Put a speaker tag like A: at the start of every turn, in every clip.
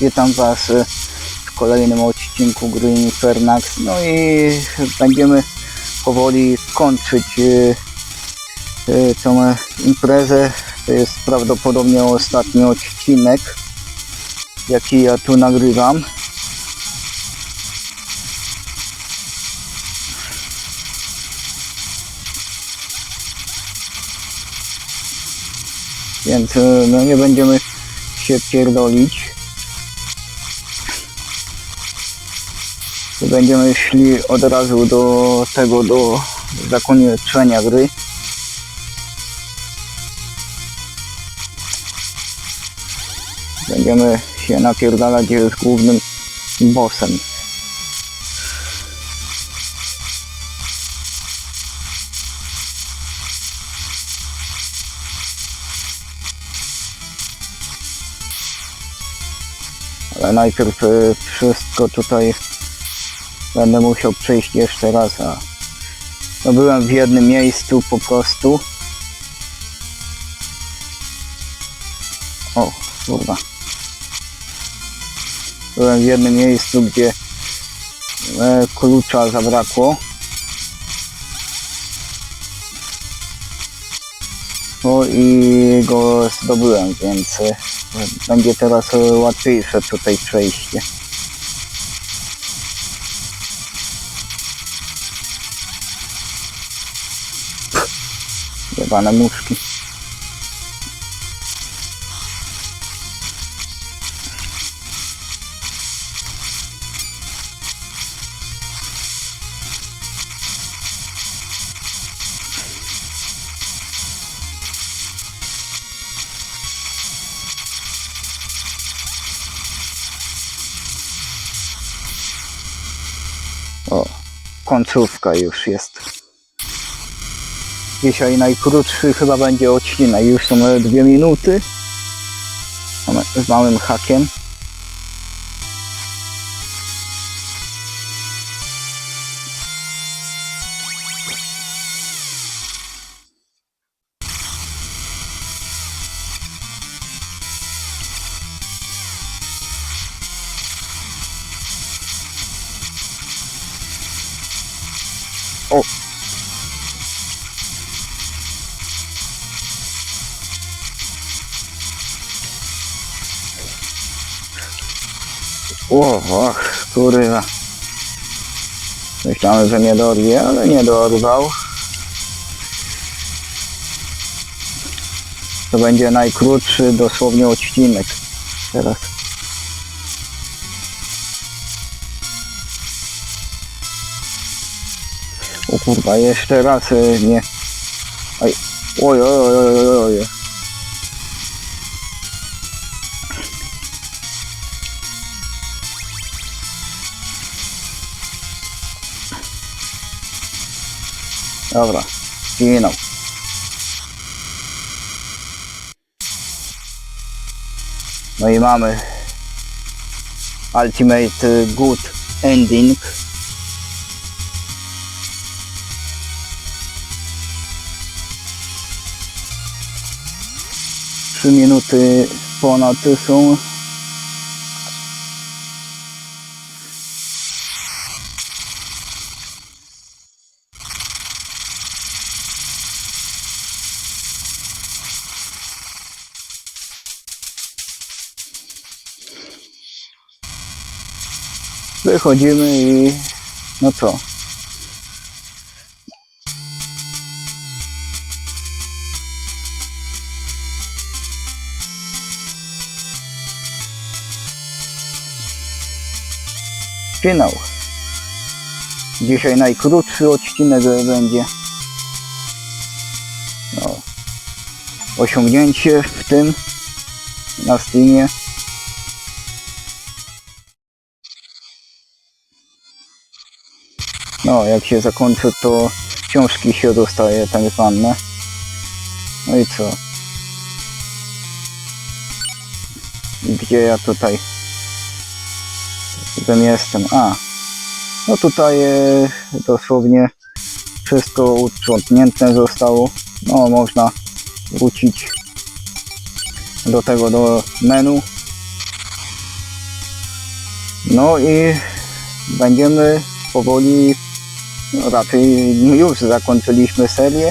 A: Witam Was e, w kolejnym odcinku gry Infernax. No i będziemy powoli kończyć tą e, imprezę. To jest prawdopodobnie ostatni odcinek, jaki ja tu nagrywam. Więc no nie będziemy się pierdolić. Będziemy szli od razu do tego, do zakończenia gry. Będziemy się napierdalać z głównym bossem. Ale najpierw e, wszystko tutaj będę musiał przejść jeszcze raz, a no byłem w jednym miejscu po prostu. O, kurwa. Byłem w jednym miejscu, gdzie e, klucza zabrakło. No i go zdobyłem, więc e, będzie teraz łatwiejsze tutaj przejście. Jebane muszki. O, końcówka już jest. Dzisiaj najkrótszy chyba będzie odcinek. Już są dwie minuty. Z małym hakiem. O, O, och, kurwa. Myślałem, że nie dorwie, ale nie dorwał. To będzie najkrótszy dosłownie odcinek teraz. O kurwa, jeszcze raz e, nie. Oj, oj, oj, oj, oj, oj. Dobra, zginął. No i mamy Ultimate Good Ending. Trzy minuty ponad są. Wychodzimy i no co? Finał. Dzisiaj najkrótszy odcinek będzie. No. Osiągnięcie w tym na Steamie. No, jak się zakończy, to książki się dostaje tak zwane. No i co? Gdzie ja tutaj Potem jestem? A, no tutaj e, dosłownie wszystko uprzątnięte zostało. No, można wrócić do tego, do menu. No i będziemy powoli, no raczej już zakończyliśmy serię.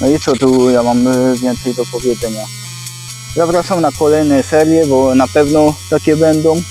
A: No i co tu ja mam e, więcej do powiedzenia. Zapraszam na kolejne serie, bo na pewno takie będą.